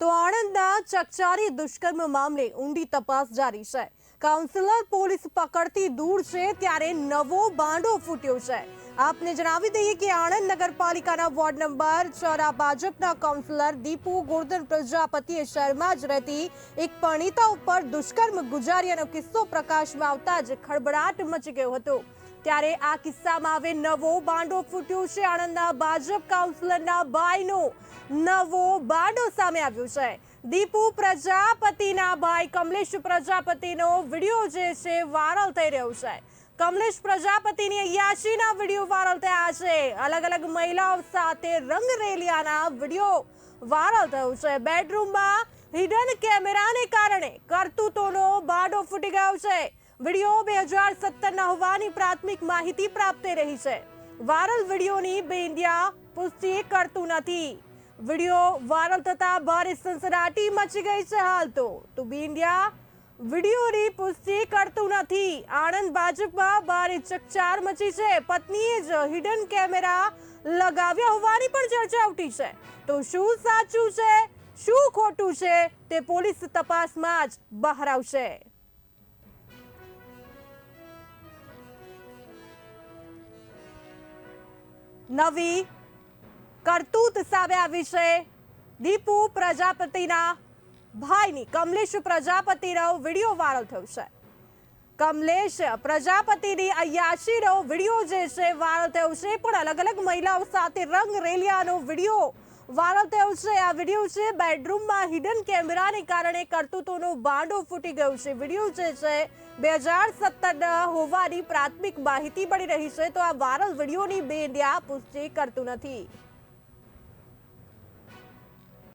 તો આણંદના ચકચારી દુષ્કર્મ મામલે ઊંડી તપાસ જારી છે. કાઉન્સિલર પોલીસ પકડતી દૂર છે ત્યારે નવો બાંડો ફૂટ્યો છે. આપને જણાવી દઈએ કે આણંદ નગરપાલિકાના વોર્ડ નંબર ચોરા ભાજપના કાઉન્સિલર દીપુ ગોરધન પ્રજાપતિએ શહેરમાં જ રહેતી એક પરિણીતા ઉપર દુષ્કર્મ ગુજાર્યાનો કિસ્સો પ્રકાશમાં આવતા જ ખળબળાટ મચી ગયો હતો. ત્યારે આ કિસ્સામાં હવે નવો બાંડો ફૂટ્યો છે. આણંદના ભાજપ કાઉન્સિલરના ભાઈનો નવો બાંડો સામે આવ્યો છે. દીપુ પ્રજાપતિના ભાઈ કમલેશ પ્રજાપતિનો વીડિયો જે છે વાયરલ થઈ રહ્યો છે. કમલેશ પ્રજાપતિની અયાશીના વીડિયો વાયરલ થયા છે. અલગ અલગ મહિલાઓ સાથે રંગરેલિયાના વીડિયો વાયરલ થયો છે. બેડરૂમમાં હિડન કેમેરાને કારણે કરતૂતોનો બાંડો ફૂટી ગયો છે. વીડિયો બે હજાર સત્તરના હોવાની પ્રાથમિક માહિતી પ્રાપ્ત રહી છે. વાયરલ વિડીયોની બે ઇન્ડિયા પુષ્ટિ કરતું નથી. વીડિયો વાયરલ થતા ભારે સનસનાટી મચી ગઈ છે હાલ તો. તો બી ઇન્ડિયા વિડીયોની પુષ્ટિ કરતું નથી. આણંદ ભાજપમાં ભારે ચકચાર મચી છે. પત્નીએ જ હિડન કેમેરા લગાવ્યા હોવાની પણ ચર્ચા ઉઠી છે. તો શું સાચું છે? શું ખોટું છે? તે પોલીસ તપાસમાં જ બહાર આવશે. નવી કરતૂત સામે આવી છે દીપુ પ્રજાપતિના ભાઈની. કમલેશ પ્રજાપતિનો વીડિયો વાયરલ થયો છે. કમલેશ પ્રજાપતિની અયાશીનો વીડિયો જે છે વાયરલ થયો છે. પણ અલગ અલગ મહિલાઓ સાથે રંગ રેલિયાનો વીડિયો વાયરલ થયો છે, આ વીડિયો છે બેડરૂમમાં હિડન કેમેરાને કારણે કરતૂતોનો બાંડો ફૂટી ગયો છે. વીડિયો જે છે, બે હજાર સત્તરના હોવાની પ્રાથમિક માહિતી મળી રહી છે, તો આ વાયરલ વિડીયોની બે ઇન્ડિયા પુષ્ટિ કરતું નથી.